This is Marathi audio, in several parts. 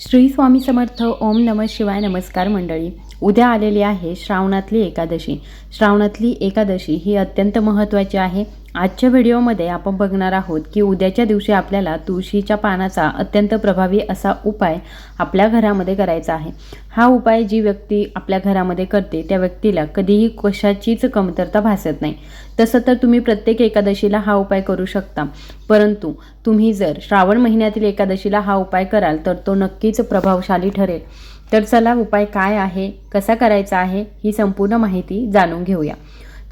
श्री स्वामी समर्थ ओम नम शिवाय नमस्कार मंडळी. उद्या आलेली आहे श्रावणातली एकादशी. श्रावणातली एकादशी ही अत्यंत महत्त्वाची आहे. आजच्या व्हिडिओमध्ये आपण बघणार आहोत की उद्याच्या दिवशी आपल्याला तुळशीच्या पानाचा अत्यंत प्रभावी असा उपाय आपल्या घरामध्ये करायचा आहे. हा उपाय जी व्यक्ती आपल्या घरामध्ये करते त्या व्यक्तीला कधीही कशाचीच कमतरता भासत नाही. तसं तर तुम्ही प्रत्येक एकादशीला हा उपाय करू शकता. परंतु तुम्ही जर श्रावण महिन्यातील एकादशीला हा उपाय कराल तर तो नक्कीच प्रभावशाली ठरेल. तर चला उपाय काय आहे कसा करायचा आहे ही संपूर्ण माहिती जाणून घेऊया.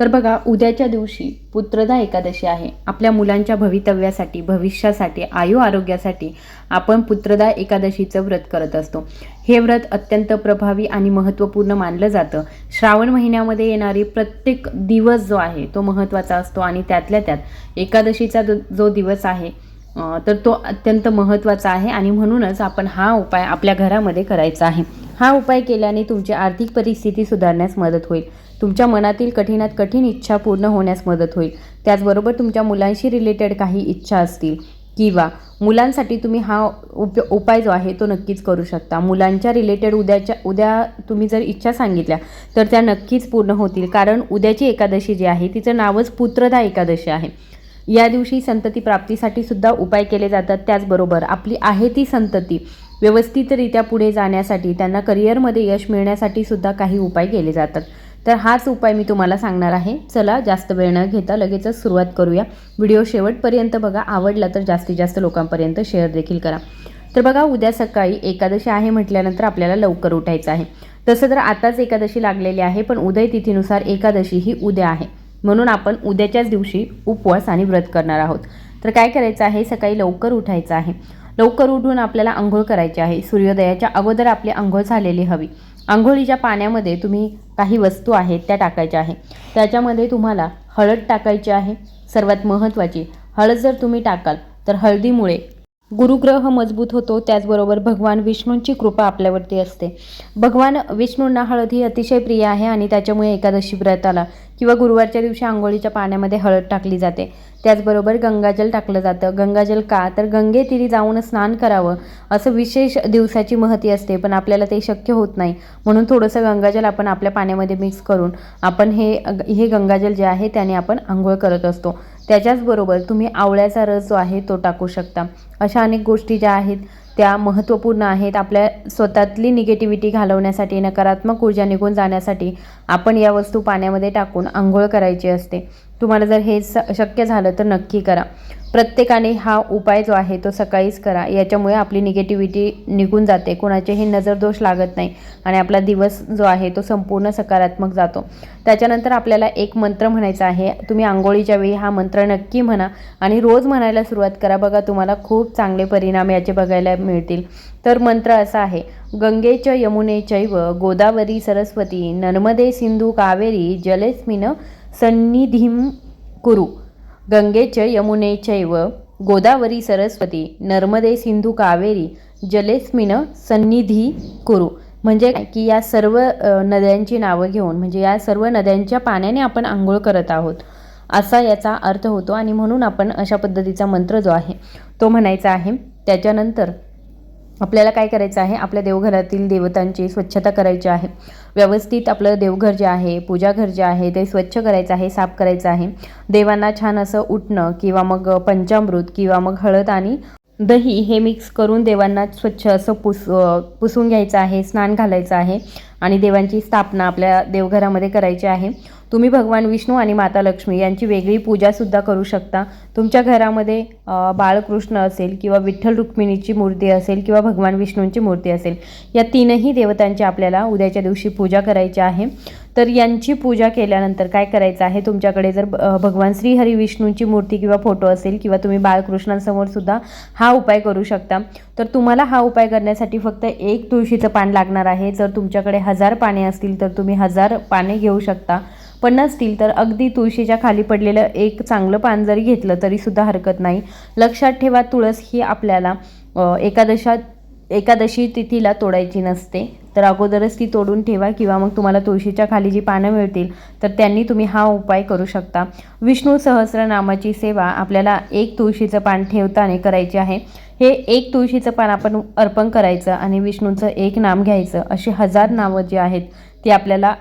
तर बघा उद्याच्या दिवशी पुत्रदा एकादशी आहे. आपल्या मुलांच्या भवितव्यासाठी भविष्यासाठी आयु आरोग्यासाठी आपण पुत्रदा एकादशीचं व्रत करत असतो. हे व्रत अत्यंत प्रभावी आणि महत्त्वपूर्ण मानलं जातं. श्रावण महिन्यामध्ये येणारी प्रत्येक दिवस जो आहे तो महत्त्वाचा असतो आणि त्यातल्या त्यात एकादशीचा जो जो दिवस आहे तर तो अत्यंत महत्त्वाचा आहे आणि म्हणूनच आपण हा उपाय आपल्या घरामध्ये करायचा आहे. हा उपाय केल्याने तुमची आर्थिक परिस्थिती सुधारण्यास मदत होईल. तुमच्या मनातील कठीणात कठीण इच्छा पूर्ण होण्यास मदत होईल. त्याचबरोबर तुमच्या मुलांशी रिलेटेड काही इच्छा असतील किंवा मुलांसाठी तुम्ही हा उप उपाय जो आहे तो नक्कीच करू शकता. मुलांच्या रिलेटेड उद्याच्या उद्या तुम्ही जर इच्छा सांगितल्या तर त्या नक्कीच पूर्ण होतील. कारण उद्याची एकादशी जी आहे तिचं नावच पुत्रदा एकादशी आहे. या दिवशी संतती प्राप्तीसाठी सुद्धा उपाय केले जातात त्याचबरोबर आपली आहे ती संतती व्यवस्थितरित्या पुढे जाण्यासाठी त्यांना करिअरमध्ये यश मिळण्यासाठी सुद्धा काही उपाय केले जातात. तर हाच उपाय मी तुम्हाला सांगणार आहे. चला जास्त वेळ न घेता लगेचच सुरुवात करूया. व्हिडिओ शेवटपर्यंत बघा. आवडला तर जास्तीत जास्त लोकांपर्यंत शेअर देखील करा. तर बघा उद्या सकाळी एकादशी आहे म्हटल्यानंतर आपल्याला लवकर उठायचं आहे. तसं तर आताच एकादशी लागलेली आहे पण उदय तिथीनुसार एकादशी ही उद्या आहे. म्हणून आपण उद्याच्याच दिवशी उपवास आणि व्रत करणार आहोत. तर काय करायचं आहे? सकाळी लवकर उठायचं आहे. लवकर उठून आपल्याला आंघोळ करायची आहे. सूर्योदयाच्या अगोदर आपली आंघोळ झालेली हवी. आंघोळीच्या पाण्यामध्ये तुम्ही काही वस्तू आहेत त्या टाकायच्या आहे. त्याच्यामध्ये तुम्हाला हळद टाकायची आहे. सर्वात महत्त्वाची हळद जर तुम्ही टाकाल तर हळदीमुळे गुरुग्रह मजबूत होतो त्याचबरोबर भगवान विष्णूंची कृपा आपल्यावरती असते. भगवान विष्णूंना हळद ही अतिशय प्रिय आहे आणि त्याच्यामुळे एकादशी व्रताला किंवा गुरुवारच्या दिवशी आंघोळीच्या पाण्यामध्ये हळद टाकली जाते. त्याचबरोबर गंगाजल टाकलं जातं. गंगाजल का? तर गंगेतीरी जाऊन स्नान करावं असं विशेष दिवसाची महती असते पण आपल्याला ते शक्य होत नाही. म्हणून थोडंसं गंगाजल आपण आपल्या पाण्यामध्ये मिक्स करून आपण हे हे गंगाजल जे आहे त्याने आपण आंघोळ करत असतो. त्याच्याचबरोबर तुम्ही आवळ्याचा रस जो आहे तो टाकू शकता. अशा अनेक गोष्टी ज्या आहेत त्या महत्त्वपूर्ण आहेत. आपल्या स्वतःतली निगेटिव्हिटी घालवण्यासाठी नकारात्मक ऊर्जा निघून जाण्यासाठी आपण या वस्तू पाण्यामध्ये टाकून आंघोळ करायची असते. तुम्हाला जर हे स शक्य झालं तर नक्की करा. प्रत्येकाने हा उपाय जो आहे तो सकाळीच करा. याच्यामुळे आपली निगेटिव्हिटी निघून जाते. कोणाचेही नजरदोष लागत नाही आणि आपला दिवस जो आहे तो संपूर्ण सकारात्मक जातो. त्याच्यानंतर आपल्याला एक मंत्र म्हणायचा आहे. तुम्ही आंघोळीच्या वेळी हा मंत्र नक्की म्हणा आणि रोज म्हणायला सुरुवात करा. बघा तुम्हाला खूप चांगले परिणाम याचे बघायला मिळतील. तर मंत्र असा आहे. गंगेच यमुने चैव गोदावरी सरस्वती नर्मदे सिंधू कावेरी जलेस्मिन सन्निधिम कुरु। गंगेच यमुनेचैव गोदावरी सरस्वती नर्मदे सिंधू कावेरी जलेस्मिन सन्निधी कुरु। म्हणजे की या सर्व नद्यांची नावं घेऊन म्हणजे या सर्व नद्यांच्या पाण्याने आपण आंघोळ करत आहोत असा याचा अर्थ होतो. आणि म्हणून आपण अशा पद्धतीचा मंत्र जो आहे तो म्हणायचा आहे. त्याच्यानंतर आपल्याला काय करायचं आहे? आपल्या देवघरातील देवतांची स्वच्छता करायची आहे. व्यवस्थित आपलं देवघर जे आहे पूजाघर जे आहे ते स्वच्छ करायचं आहे साफ करायचं आहे. देवांना छान असं उठणं किंवा मग पंचामृत किंवा मग हळद आणि दही हे मिक्स करून देवांना स्वच्छ असं पुस पुसून घ्यायचं आहे स्नान घालायचं आहे. आणि देवांची स्थापना आपल्या देवघरामध्ये करायची आहे. तुम्ही भगवान विष्णू आणि माता लक्ष्मी यांची वेगळी पूजासुद्धा करू शकता. तुमच्या घरामध्ये बाळकृष्ण असेल किंवा विठ्ठल रुक्मिणीची मूर्ती असेल किंवा भगवान विष्णूंची मूर्ती असेल या तीनही देवतांची आपल्याला उद्याच्या दिवशी पूजा करायची आहे. तर यांची पूजा केल्यानंतर काय करायचं आहे? तुमच्याकडे जर भगवान श्रीहरी विष्णूंची मूर्ती किंवा फोटो असेल किंवा तुम्ही बाळकृष्णांसमोर सुद्धा हा उपाय करू शकता. तर तुम्हाला हा उपाय करण्यासाठी फक्त एक तुळशीचं पान लागणार आहे. जर तुमच्याकडे हजार पाने असतील तर तुम्ही हजार पाने घेऊ शकता. पण नसतील तर अगदी तुळशीच्या खाली पडलेलं एक चांगलं पान जरी घेतलं तरी सुद्धा हरकत नाही. लक्षात ठेवा तुळस ही आपल्याला एकादशात एकादशा एकादशी तिथीला तोडायची नसते. तर अगोदरच ती तोडून ठेवा किंवा मग तुम्हाला तुळशीच्या खाली जी पानं मिळतील तर त्यांनी तुम्ही हा उपाय करू शकता. विष्णू सहस्रनामाची सेवा आपल्याला एक तुळशीचं पान ठेवताना करायची आहे. हे एक तुळशीचं पान आपण अर्पण करायचं आणि विष्णूचं एक नाम घ्यायचं अशी हजार नावं जी आहेत ती आपल्याला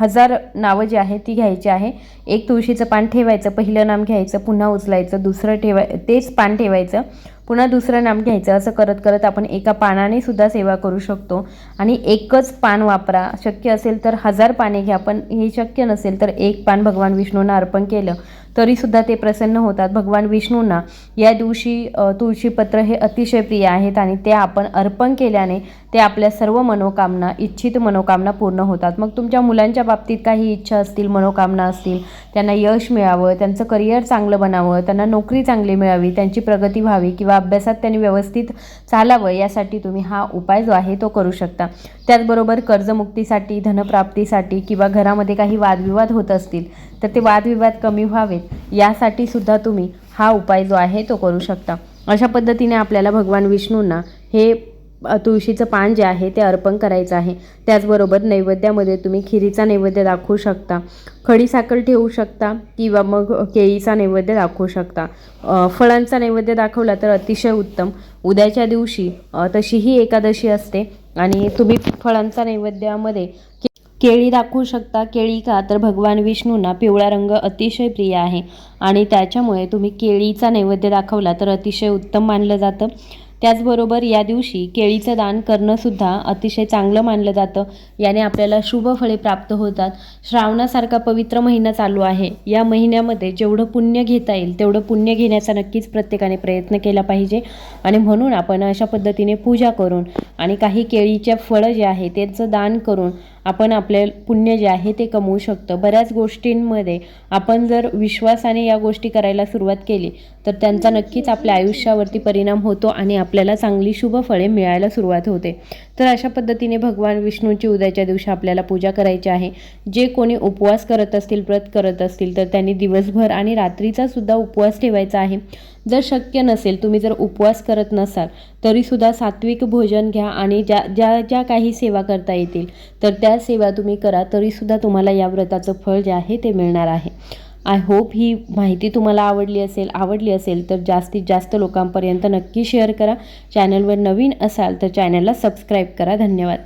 हजार नावं जी आहेत ती घ्यायची आहे. एक तुळशीचं पान ठेवायचं पहिलं नाम घ्यायचं पुन्हा उचलायचं दुसरं ठेवाय तेच पान ठेवायचं. पुन्हा दुसरं नाम घ्यायचं असं करत करत आपण एका पानाने सुद्धा सेवा करू शकतो. आणि एकच पान वापरा. शक्य असेल तर हजार पाने घ्या पण हे शक्य नसेल तर एक पान भगवान विष्णूंना अर्पण केलं तरीसुद्धा ते प्रसन्न होतात. भगवान विष्णूंना या दिवशी तुळशीपत्र हे अतिशय प्रिय आहेत आणि ते आपण अर्पण केल्याने ते आपल्या सर्व मनोकामना इच्छित मनोकामना पूर्ण होतात. मग तुमच्या मुलांच्या बाबतीत काही इच्छा असतील मनोकामना असतील त्यांना यश मिळावं त्यांचं करिअर चांगलं बनावं त्यांना नोकरी चांगली मिळावी त्यांची प्रगती व्हावी किंवा अभ्यासात त्यांनी व्यवस्थित चालावं यासाठी तुम्ही हा उपाय जो आहे तो करू शकता. त्याचबरोबर कर्जमुक्तीसाठी धनप्राप्तीसाठी किंवा घरामध्ये काही वादविवाद होत असतील तर ते वादविवाद कमी व्हावेत. यासाठी सुद्धा तुम्ही हा उपाय जो आहे तो करू शकता. अशा पद्धतीने आपल्याला भगवान विष्णूंना हे तुळशीचं पान जे आहे ते अर्पण करायचं आहे. त्याचबरोबर नैवेद्यामध्ये तुम्ही खिरीचा नैवेद्य दाखवू शकता खडीसाखर ठेवू शकता किंवा मग केळीचा नैवेद्य दाखवू शकता. फळांचा नैवेद्य दाखवला तर अतिशय उत्तम. उद्याच्या दिवशी तशीही एकादशी असते आणि तुम्ही फळांचा नैवेद्यामध्ये के- केळी दाखवू शकता. केळी का तर भगवान विष्णूंना पिवळा रंग अतिशय प्रिय आहे आणि त्याच्यामुळे तुम्ही केळीचा नैवेद्य दाखवला तर अतिशय उत्तम मानलं जातं. त्याचबरोबर या दिवशी केळीचं दान करणंसुद्धा अतिशय चांगलं मानलं जातं. याने आपल्याला शुभ फळे प्राप्त होतात. श्रावणासारखा पवित्र महिना चालू आहे. या महिन्यामध्ये जेवढं पुण्य घेता येईल तेवढं पुण्य घेण्याचा नक्कीच प्रत्येकाने प्रयत्न केला पाहिजे. आणि म्हणून आपण अशा पद्धतीने पूजा करून आणि काही केळीच्या फळं जे आहे त्यांचं दान करून आपण आपले पुण्य जे आहे ते कमवू शकतो. बऱ्याच गोष्टींमध्ये आपण जर विश्वासाने या गोष्टी करायला सुरुवात केली तर त्यांचा नक्कीच आपल्या आयुष्यावरती परिणाम होतो आणि आपल्याला चांगली शुभ फळे मिळायला सुरुवात होते. तर अशा पद्धतीने भगवान विष्णूची उद्याच्या दिवशी आपल्याला पूजा करायची आहे. जे कोणी उपवास करत असतील व्रत करत असतील तर त्यांनी दिवसभर आणि रात्रीचा सुद्धा उपवास ठेवायचा आहे. जर शक्य नसेल तुम्ही जर उपवास करत नसाल तरीसुद्धा सात्विक भोजन घ्या आणि ज्या ज्या ज्या काही सेवा करता येतील तर त्या सेवा तुम्ही करा तरीसुद्धा तुम्हाला या व्रताचं फळ जे आहे ते मिळणार आहे. आय होप ही माहिती तुम्हाला आवडली असेल आवडली असेल तर जास्तीत जास्त लोकांपर्यंत नक्की शेअर करा. चॅनलवर नवीन असाल तर चॅनलला सबस्क्राईब करा. धन्यवाद.